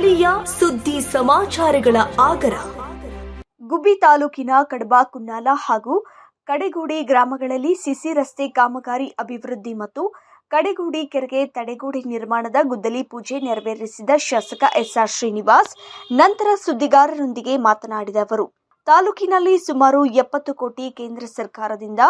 ಸ್ಥಳೀಯ ಸುದ್ದಿ ಸಮಾಚಾರಗಳ ಆಗರ. ಗುಬ್ಬಿ ತಾಲೂಕಿನ ಕಡಬಾ ಕುನ್ನಾಲ ಹಾಗೂ ಕಡೆಗೂಡಿ ಗ್ರಾಮಗಳಲ್ಲಿ ಸಿಸಿ ರಸ್ತೆ ಕಾಮಗಾರಿ ಅಭಿವೃದ್ಧಿ ಮತ್ತು ಕಡೆಗೂಡಿ ಕೆರೆಗೆ ತಡೆಗೋಡೆ ನಿರ್ಮಾಣದ ಗುದ್ದಲಿ ಪೂಜೆ ನೆರವೇರಿಸಿದ ಶಾಸಕ ಎಸ್ಆರ್ ಶ್ರೀನಿವಾಸ್, ನಂತರ ಸುದ್ದಿಗಾರರೊಂದಿಗೆ ಮಾತನಾಡಿದ ಅವರು, ತಾಲೂಕಿನಲ್ಲಿ ಸುಮಾರು ಎಪ್ಪತ್ತು ಕೋಟಿ ಕೇಂದ್ರ ಸರ್ಕಾರದಿಂದ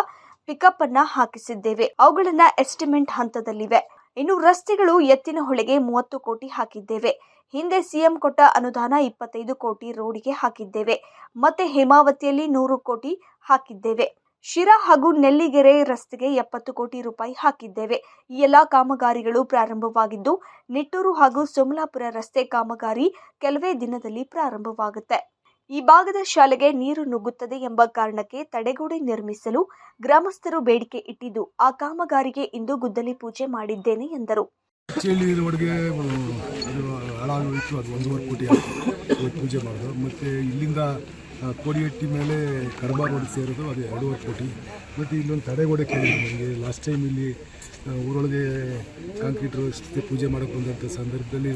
ಪಿಕಪ್ ಅನ್ನ ಹಾಕಿಸಿದ್ದೇವೆ. ಅವುಗಳನ್ನ ಎಸ್ಟಿಮೇಟ್ ಹಂತದಲ್ಲಿವೆ. ಇನ್ನು ರಸ್ತೆಗಳು ಎತ್ತಿನ ಹೊಳೆಗೆ ಮೂವತ್ತು ಕೋಟಿ ಹಾಕಿದ್ದೇವೆ. ಹಿಂದೆ ಸಿಎಂ ಕೊಟ್ಟ ಅನುದಾನ ಇಪ್ಪತ್ತೈದು ಕೋಟಿ ರೋಡಿಗೆ ಹಾಕಿದ್ದೇವೆ. ಮತ್ತೆ ಹೇಮಾವತಿಯಲ್ಲಿ ನೂರು ಕೋಟಿ ಹಾಕಿದ್ದೇವೆ. ಶಿರಾ ಹಾಗೂ ನೆಲ್ಲಿಗೆರೆ ರಸ್ತೆಗೆ ಎಪ್ಪತ್ತು ಕೋಟಿ ರೂಪಾಯಿ ಹಾಕಿದ್ದೇವೆ. ಈ ಎಲ್ಲಾ ಕಾಮಗಾರಿಗಳು ಪ್ರಾರಂಭವಾಗಿದ್ದು, ನಿಟ್ಟೂರು ಹಾಗೂ ಸೋಮಲಾಪುರ ರಸ್ತೆ ಕಾಮಗಾರಿ ಕೆಲವೇ ದಿನದಲ್ಲಿ ಪ್ರಾರಂಭವಾಗುತ್ತೆ. ಈ ಭಾಗದ ಶಾಲೆಗೆ ನೀರು ನುಗ್ಗುತ್ತದೆ ಎಂಬ ಕಾರಣಕ್ಕೆ ತಡೆಗೋಡೆ ನಿರ್ಮಿಸಲು ಗ್ರಾಮಸ್ಥರು ಬೇಡಿಕೆ ಇಟ್ಟಿದ್ದು, ಆ ಕಾಮಗಾರಿಗೆ ಇಂದು ಗುದ್ದಲಿ ಪೂಜೆ ಮಾಡಿದ್ದೇನೆ ಎಂದರು. ಹಾಳಾಗೋಯಿತು ಅದು ಒಂದೂವರೆ ಕೋಟಿ ಇವತ್ತು ಪೂಜೆ ಮಾಡೋದು. ಮತ್ತು ಇಲ್ಲಿಂದ ಕೋಡಿಯಟ್ಟಿ ಮೇಲೆ ಕಡಬ ರೋಡ್ ಸೇರೋದು, ಅದು ಎರಡೂವರೆ ಕೋಟಿ ಮತ್ತು ಇಲ್ಲೊಂದು ತಡೆಗೋಡೆ ಕೇಳಿದ್ರು ನಮಗೆ. ಲಾಸ್ಟ್ ಟೈಮ್ ಇಲ್ಲಿ ಊರೊಳಗೆ ಕಾಂಕ್ರೀಟ್ ರಸ್ತೆ ಪೂಜೆ ಮಾಡೋಕ್ಕೆ ಬಂದಂಥ ಸಂದರ್ಭದಲ್ಲಿ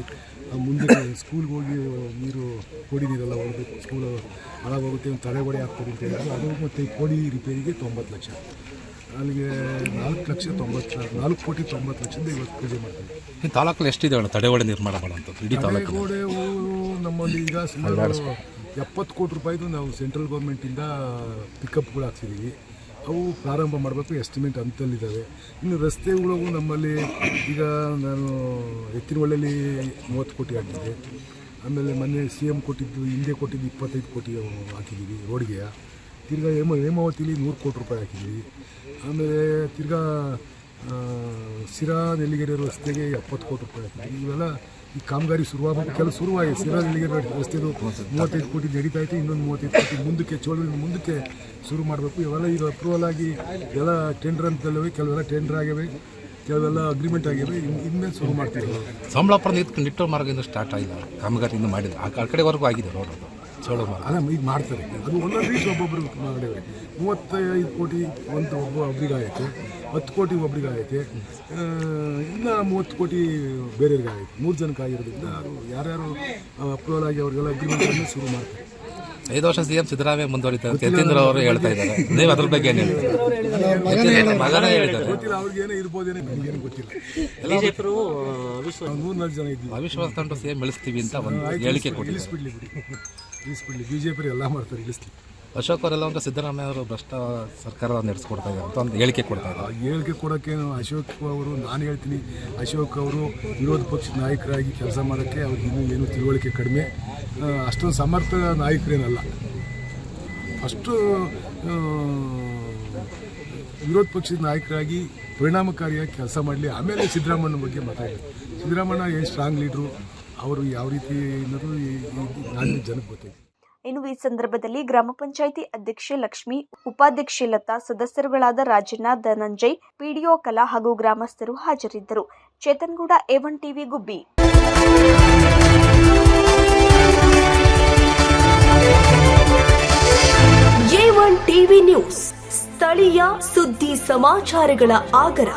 ಮುಂದೆ ಸ್ಕೂಲ್ಗೆ ಹೋಗಿ ನೀರು, ಕೋಡಿ ನೀರೆಲ್ಲ ಹೋಗಬೇಕು ಸ್ಕೂಲು ಹಾಳಾಗೋಗುತ್ತೆ ಒಂದು ತಡೆಗೋಡೆ ಆಗ್ತದೆ ಅಂತ ಹೇಳಿದ್ರು. ಅದು ಮತ್ತು ಕೋಡಿ ರಿಪೇರಿಗೆ ತೊಂಬತ್ತು ಲಕ್ಷ. ಅಲ್ಲಿಗೆ ನಾಲ್ಕು ಲಕ್ಷ ತೊಂಬತ್ತು ನಾಲ್ಕು ಕೋಟಿ ತೊಂಬತ್ತು ಲಕ್ಷದಿಂದ ಇವತ್ತು ಪೂಜೆ ಮಾಡ್ತೀವಿ ಈ ತಾಲೂಕಲ್ಲಿ ಎಷ್ಟಿದೆ ಅಣ್ಣ ತಡೆಗೋಡೆ ನಿರ್ಮಾಣ ಮಾಡುವಂಥದ್ದು ಇಡೀ ತಾಲೂಕು ತಡೆಗೋಡೆ ನಮ್ಮಲ್ಲಿ ಈಗ ಸುಮಾರು ಎಪ್ಪತ್ತು ಕೋಟಿ ರೂಪಾಯಿದು ನಾವು ಸೆಂಟ್ರಲ್ ಗೌರ್ಮೆಂಟಿಂದ ಪಿಕಪ್ಗಳು ಹಾಕ್ಸಿದ್ದೀವಿ ಅವು ಪ್ರಾರಂಭ ಮಾಡಬೇಕು ಎಸ್ಟಿಮೇಟ್ ಅಂತಲ್ಲಿದ್ದಾವೆ ಇನ್ನು ರಸ್ತೆಗಳು ನಮ್ಮಲ್ಲಿ ಈಗ ನಾನು ಎತ್ತಿನ ಒಳ್ಳೆಯಲ್ಲಿ ಮೂವತ್ತು ಕೋಟಿ ಹಾಕಿದ್ದೆ. ಆಮೇಲೆ ಮೊನ್ನೆ ಸಿ ಎಂ ಕೊಟ್ಟಿದ್ದು ಹಿಂದೆ ಕೊಟ್ಟಿದ್ದು ಇಪ್ಪತ್ತೈದು ಕೋಟಿ ಹಾಕಿದ್ದೀವಿ ರೋಡ್ಗೆ. ತಿರ್ಗಾ ಹೇಮ, ಹೇಮಾವತಿಲಿ ನೂರು ಕೋಟಿ ರೂಪಾಯಿ ಹಾಕಿದ್ವಿ. ಆಮೇಲೆ ತಿರ್ಗಾ ಸಿರಾ ನೆಲ್ಲಿಗೆರೆ ರಸ್ತೆಗೆ ಎಪ್ಪತ್ತು ಕೋಟಿ ರೂಪಾಯಿ ಹಾಕಿದ್ವಿ. ಇವೆಲ್ಲ ಈ ಕಾಮಗಾರಿ ಶುರುವಾಗ ಕೆಲವು ಶುರುವಾಗಿದೆ. ಸಿರಾ ನೆಲ್ಲಿಗೆರೆ ರಸ್ತೆದು ಮೂವತ್ತೈದು ಕೋಟಿ ನಡೀತಾ ಇತ್ತು ಇನ್ನೊಂದು ಮೂವತ್ತೈದು ಕೋಟಿ ಮುಂದಕ್ಕೆ ಚೋಳಿನ ಮುಂದಕ್ಕೆ ಶುರು ಮಾಡಬೇಕು. ಇವೆಲ್ಲ ಈಗ ಅಪ್ರೂವಲ್ ಆಗಿ ಎಲ್ಲ ಟೆಂಡರ್ ಅಂತಲ್ಲವೆ ಕೆಲವೆಲ್ಲ ಟೆಂಡರ್ ಆಗಿವೆ, ಕೆಲವೆಲ್ಲ ಅಗ್ರಿಮೆಂಟ್ ಆಗಿವೆ. ಇನ್ನೇ ಶುರು ಮಾಡ್ತೀವಿ. ಸಂಬಳಪುರದ ನಿಂತು ಮಾರ್ಗದಿಂದ ಸ್ಟಾರ್ಟ್ ಆಗಿಲ್ಲ. ಕಾಮಗಾರಿ ಇನ್ನೂ ಮಾಡಿಲ್ಲ ಆ ಕಡೆವರೆಗೂ ಆಗಿದೆ ರೋಡ್ ಮಾರ್ಗ. ಅಲ್ಲ ಈಗ ಮಾಡ್ತಾರೆ. ಅದು ಒಂದೊಂದು ರೀತಿ ಒಬ್ಬೊಬ್ಬರು ಮಾಡಿವೆ ಮೂವತ್ತೈದು ಕೋಟಿ ಒಂದು ಒಬ್ಬ ಒಬ್ರಿಗೆ ಆಗೈತೆ ಹತ್ತು ಕೋಟಿ ಒಬ್ರಿಗೆ ಆಗೈತೆ ಇನ್ನು ಮೂವತ್ತು ಕೋಟಿ ಬೇರೆಯವ್ರಿಗಾಯ್ತು ಆಗೈತೆ ಮೂರು ಜನಕ್ಕೆ ಆಗಿರೋದ್ರಿಂದ ಅದು ಯಾರ್ಯಾರು ಅಪ್ರೂವಲ್ ಆಗಿ ಅವ್ರಿಗೆಲ್ಲ ಅಗ್ರಿಮೆಂಟನ್ನು ಶುರು ಮಾಡ್ತಾರೆ. ಐದು ವರ್ಷ ಸಿ ಎಂ ಸಿದ್ದರಾಮಯ್ಯ ಮುಂದುವರಿತಾರೆ ಅಂತ ಯತೀಂದ್ರ ಅವರು ಹೇಳ್ತಾ ಇದ್ದಾರೆ. ನೀವು ಅದ್ರ ಬಗ್ಗೆ ಏನು ಹೇಳ್ತೀರಿ? ಮಗನೇ ಹೇಳಿದ್ದಾರೆ. ಗೊತ್ತಿಲ್ಲ ಅವ್ರಿಗೇನೋ ಇರ್ಬೋದೇನೋ ನನಗೇನು ಗೊತ್ತಿಲ್ಲ. ನಾವು ಮೂರು ನಾಲ್ಕು ಜನ ಇದ್ದೀವಿ. ಅವಿಶ್ವಾಸ ತಂಡ ಸಿ ಎಂ ಬೆಳೆಸ್ತೀವಿ ಅಂತ ಒಂದು ಹೇಳಿಕೆ ಕೊಟ್ಟಿದ್ದಾರೆ. ಬಿಡಿ. ಇಳಿಸ್ಬಿಡ್ಲಿ ಬಿ ಜೆ ಪಿ ಎಲ್ಲ ಮಾಡ್ತಾರೆ ಇಳಿಸ್ಲಿ. ಅಶೋಕ್ ಅವರೆಲ್ಲ ಒಂದು ಸಿದ್ದರಾಮಯ್ಯ ಅವರು ಭ್ರಷ್ಟ ಸರ್ಕಾರ ನಡೆಸ್ಕೊಡ್ತಾ ಇದ್ದಾರೆ ಅಂತ ಒಂದು ಹೇಳಿಕೆ ಕೊಡ್ತಾ ಇದ್ದಾರೆ. ಆ ಹೇಳಿಕೆ ಕೊಡೋಕ್ಕೇನು ಅಶೋಕ್ ಅವರು ನಾನು ಹೇಳ್ತೀನಿ ಅಶೋಕ್ ಅವರು ವಿರೋಧ ಪಕ್ಷದ ನಾಯಕರಾಗಿ ಕೆಲಸ ಮಾಡೋಕ್ಕೆ ಅವ್ರಿಗೆ ಇನ್ನೂ ಏನು ತಿಳುವಳಿಕೆ ಕಡಿಮೆ. ಆ, ಅಷ್ಟೊಂದು ಸಮರ್ಥ ನಾಯಕರೇನಲ್ಲ. ಫಸ್ಟು ಆ, ವಿರೋಧ ಪಕ್ಷದ ನಾಯಕರಾಗಿ ಪರಿಣಾಮಕಾರಿಯಾಗಿ ಕೆಲಸ ಮಾಡಲಿ. ಆಮೇಲೆ ಸಿದ್ದರಾಮಯ್ಯನ ಬಗ್ಗೆ ಮಾತಾಡಿ. ಸಿದ್ದರಾಮಯ್ಯ ಏನು ಸ್ಟ್ರಾಂಗ್ ಲೀಡ್ರು ಅವರು ಯಾವ ರೀತಿ ಅನ್ನೋದು ಈ ಈ ನಾಡಿನ ಜನಕ್ಕೆ ಗೊತ್ತೈತೆ ಇನ್ನು ಈ ಸಂದರ್ಭದಲ್ಲಿ ಗ್ರಾಮ ಪಂಚಾಯಿತಿ ಅಧ್ಯಕ್ಷೆ ಲಕ್ಷ್ಮಿ ಉಪಾಧ್ಯಕ್ಷೆ ಲತಾ ಸದಸ್ಯರುಗಳಾದ ರಾಜಣ್ಣ ಧನಂಜಯ್ ಪಿಡಿಒ ಕಲಾ ಹಾಗೂ ಗ್ರಾಮಸ್ಥರು ಹಾಜರಿದ್ದರು. Chethan Gowda A one TV Gubbi A one TV news ಸ್ಥಳೀಯ ಸುದ್ದಿ ಸಮಾಚಾರಗಳ ಆಗರ.